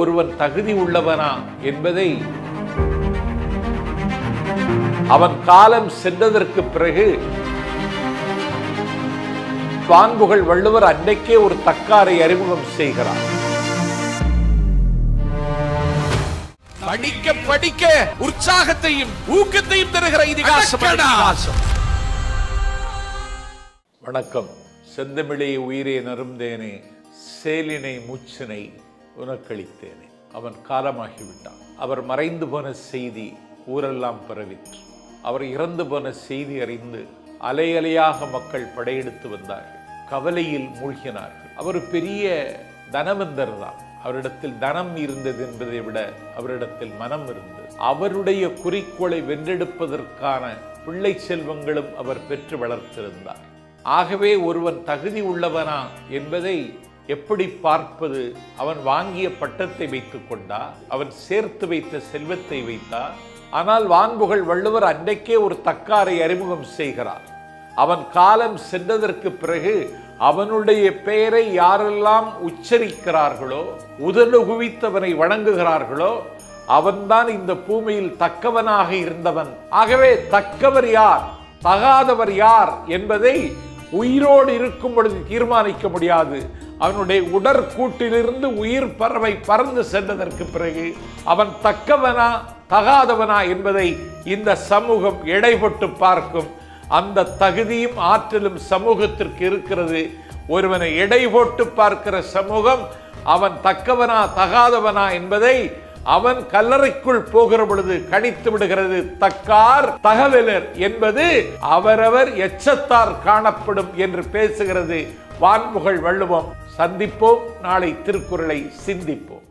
ஒருவன் தகுதி உள்ளவனா என்பதை அவன் காலம் சென்றதற்கு பிறகு வான்புகள் வள்ளுவர் அன்னைக்கே ஒரு தக்காரை அறிமுகம் செய்கிறார். படிக்க படிக்க உற்சாகத்தையும் ஊக்கத்தையும் தருகிற. இதிகாசம் வணக்கம். செந்தமிழே உயிரே நருந்தேனே சேலினை மூச்சினை உனக்களித்தேனே. அவன் காலமாகிவிட்டான். அவர் மறைந்து போன செய்தி ஊரெல்லாம் பரவிற்று. அவர் இறந்து போன செய்தி அறிந்து அலையலையாக மக்கள் படையெடுத்து வந்தார்கள். கவலையில் மூழ்கினார்கள். அவர் பெரிய தனவந்தர் தான். அவரிடத்தில் தனம் இருந்தது என்பதை விட அவரிடத்தில் மனம் இருந்தது. அவருடைய குறிக்கோளை வென்றெடுப்பதற்கான பிள்ளை செல்வங்களும் அவர் பெற்று வளர்த்திருந்தார். ஆகவே ஒருவன் தகுதி உள்ளவனா என்பதை எப்படி பார்ப்பது? அவன் வாங்கிய பட்டத்தை வைத்துக் கொண்டா? அவன் சேர்த்து வைத்த செல்வத்தை வைத்தா? ஆனால் வான்புகள் வள்ளுவர் அன்றைக்கே ஒரு தக்காரை அறிமுகம் செய்கிறார். அவன் காலம் சென்றதற்கு பிறகு அவனுடைய பெயரை யாரெல்லாம் உச்சரிக்கிறார்களோ உதடு குவித்தவனை வணங்குகிறார்களோ அவன்தான் இந்த பூமியில் தக்கவனாக இருந்தவன். ஆகவே தக்கவர் யார்? தகாதவர் யார் என்பதை உயிரோடு இருக்கும் பொழுது தீர்மானிக்க முடியாது. அவனுடைய உடற்கூட்டிலிருந்து உயிர் பறவை பறந்து சென்றதற்கு பிறகு அவன் தக்கவனா தகாதவனா என்பதை இந்த சமூகம் எடைபட்டு பார்க்கும். அந்த தகுதியும் ஆற்றலும் சமூகத்திற்கு இருக்கிறது. ஒருவனை எடை போட்டு பார்க்கிற சமூகம் அவன் தக்கவனா தகாதவனா என்பதை அவன் கல்லறைக்குள் போகிற பொழுது கணித்து விடுகிறது. தக்கார் தகவலர் என்பது அவரவர் எச்சத்தார் காணப்படும் என்று பேசுகிறது. வான்முகள் வள்ளுவம். சந்திப்போம். நாளை திருக்குறளை சிந்திப்போம்.